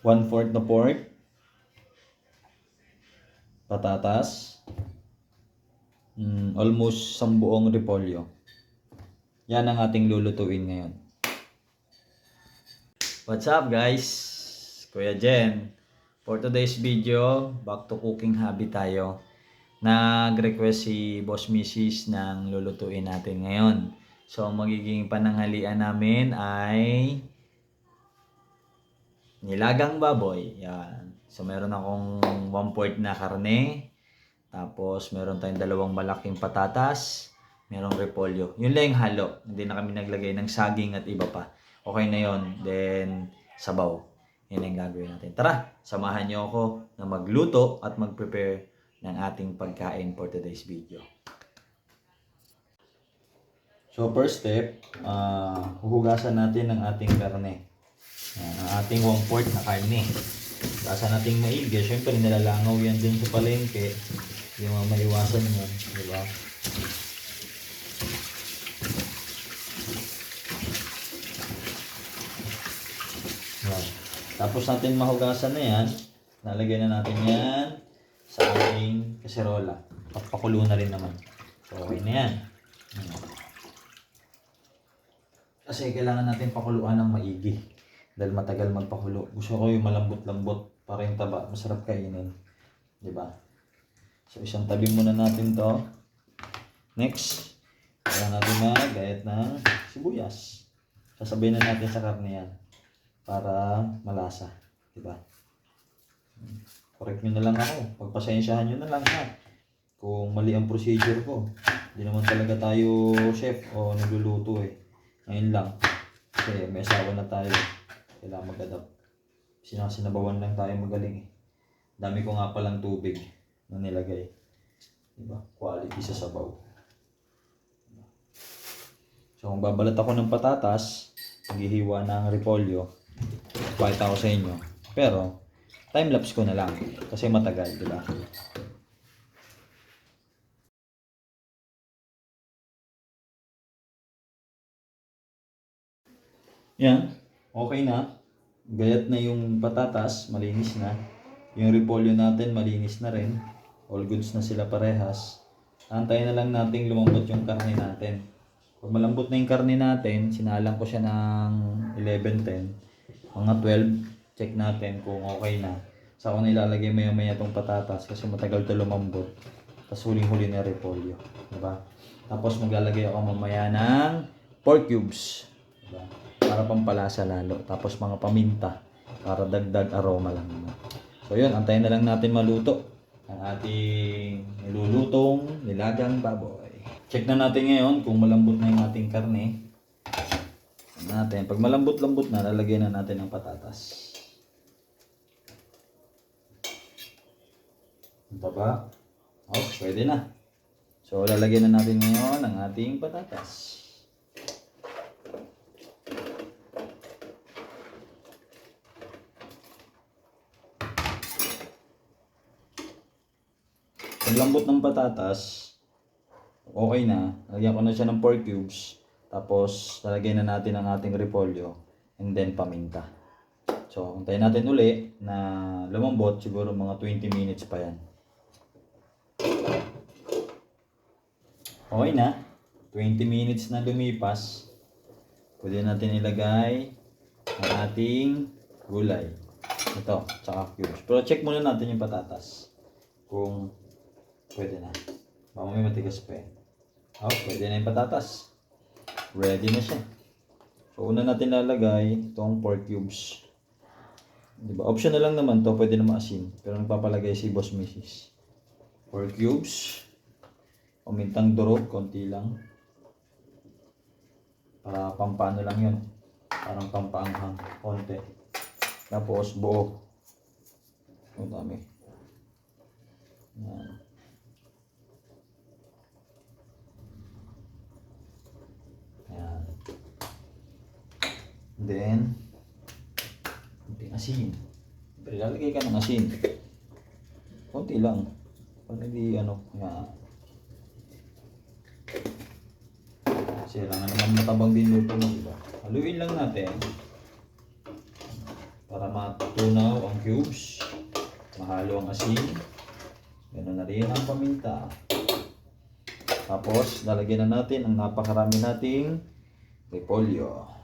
One fourth na pork. Patatas. Mm, almost sambuong repolyo. Yan ang ating lulutuin ngayon. What's up guys? Kuya Jen. For today's video, back to cooking hobby tayo. Nag-request si Boss Mrs. ng lulutuin natin ngayon. So, magiging pananghalian namin ay nilagang baboy. Yan. So, meron akong 1 quart na karne. Tapos, meron tayong dalawang malaking patatas. Merong repolyo. Yun lang yung halo. Hindi na kami naglagay ng saging at iba pa. Okay na yon Then, sabaw. Yan ang gagawin natin. Tara, samahan niyo ako na magluto at mag-prepare ng ating pagkain for today's video. So first step, uh, huhugasan natin ang ating karne. Yan, ang ating 1 quart na karne. Hugasan natin maigi. Siyempre, nilalangaw yan din sa palengke. Yung mga maiwasan yun. Di ba? Yan. Tapos natin mahugasan na yan. Nalagyan na natin yan sa ating kaserola. Papakulo na rin naman. So, okay na. Yan. Kasi kailangan natin pakuluan ng maigi. Dahil matagal magpakulo. Gusto ko yung malambot-lambot para yung taba. Masarap kainin. Di ba? So isang tabi muna natin to. Next, kailangan natin magayat ng sibuyas. Sasabihin na natin sa karne yan. Para malasa. Di ba? Correct nyo na lang ako. Pagpasensyahan nyo na lang ha. Kung mali ang procedure ko. Hindi naman talaga tayo chef o nagluluto eh. Ngayon lang. Kasi may asawa na tayo. Kailangan mag-adapt. Sinasinabawan lang tayo magaling eh. Dami ko nga palang tubig na nilagay. Diba? Quality sa sabaw. So kung babalat ako ng patatas, maghihiwa ng repolyo, pakita ko sa inyo. Pero, time-lapse ko na lang. Kasi matagal, di ba? Yan. Okay na. Gayat na yung patatas, malinis na. Yung repolyo natin, malinis na rin. All goods na sila parehas. Antayin na lang nating lumambot yung karne natin. Kung malambot na yung karne natin, sinalang ko siya ng 11.10. Mga 12, check natin kung okay na. Sa ako nilalagay maya maya tong patatas kasi matagal to lumambot. Tapos huling-huli na repolyo. Diba? Tapos maglalagay ako mamaya ng pork cubes. Diba? Para pampalasa lalo. Tapos mga paminta. Para dagdag aroma lang. So yun, antayin na lang natin maluto ang ating nilulutong nilagang baboy. Check na natin ngayon kung malambot na yung ating karne. Natin. Pag malambot-lambot na, lalagyan na natin ng patatas. Ito ba? Oh, pwede na. So, lalagyan na natin ngayon ang ating patatas. Pag lambot ng patatas, okay na. Lagyan ko na siya ng 4 cubes. Tapos, lalagyan na natin ang ating repolyo. And then, paminta. So, antayin natin uli na lumambot. Siguro mga 20 minutes pa yan. Okay na. 20 minutes na lumipas. Pwede natin ilagay ang ating gulay. Ito, tsaka cubes. Pero check muna natin yung patatas. Kung pwede na. May matigas pa eh. Oh, pwede na yung patatas. Ready na siya. So, una natin lalagay itong pork cubes. Diba? Optional lang naman to. Pwede na maasin. Pero nagpapalagay si Boss Mrs. Pork cubes. Pamintang durog. Konti lang. Para pampano lang yun. Parang pampaanghang. Konti. Tapos buo. Ang dami. Yan. Then, konting asin. Pero lalagay ka ng asin. Konti lang. Para hindi ano, yan. Kasi kailangan naman matabang din luto mo, di ba? Haluin lang natin. Para ma matunaw ang cubes. Mahalo ang asin. Ganun na rin ang paminta. Tapos, lalagyan na natin ang napakarami nating repolyo.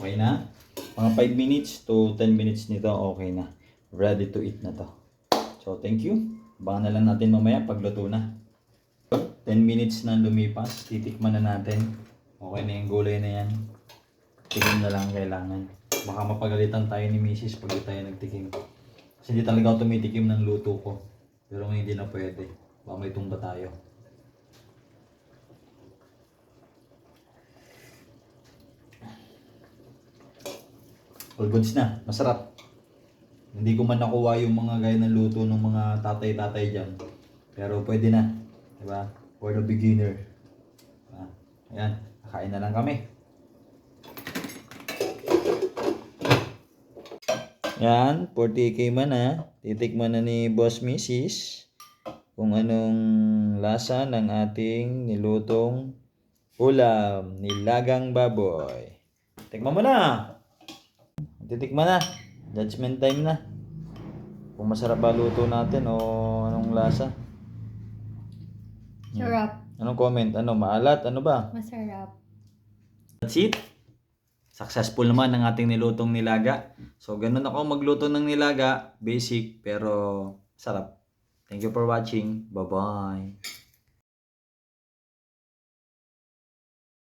Okay na? Mga 5 minutes to 10 minutes nito, okay na. Ready to eat na to. So, thank you. Abangan na lang natin mamaya pagluto na. 10 minutes na lumipas, titikman na natin. Okay na yung gulay na yan. Tikim na lang kailangan. Baka mapagalitan tayo ni Mrs. pag di tayo nagtikim. Kasi hindi talaga ako tumitikim ng luto ko. Pero ngayon hindi na pwede. Baka may tumba tayo. All goods na. Masarap. Hindi ko man nakuha yung mga gaya ng luto ng mga tatay-tatay dyan. Pero pwede na. Diba? For the beginner. Diba? Ayan. Kakain na lang kami. Yan. 40k man ha. Titikman na ni Boss Mrs. Kung anong lasa ng ating nilutong ulam. Nilagang baboy. Tikman mo na! Titikman na. Judgment time na. Kung masarap ba luto natin o anong lasa. Sarap. Anong comment? Ano? Maalat? Ano ba? Masarap. That's it. Successful naman ang ating nilutong nilaga. So, ganun ako magluto ng nilaga. Basic, pero sarap. Thank you for watching. Bye-bye.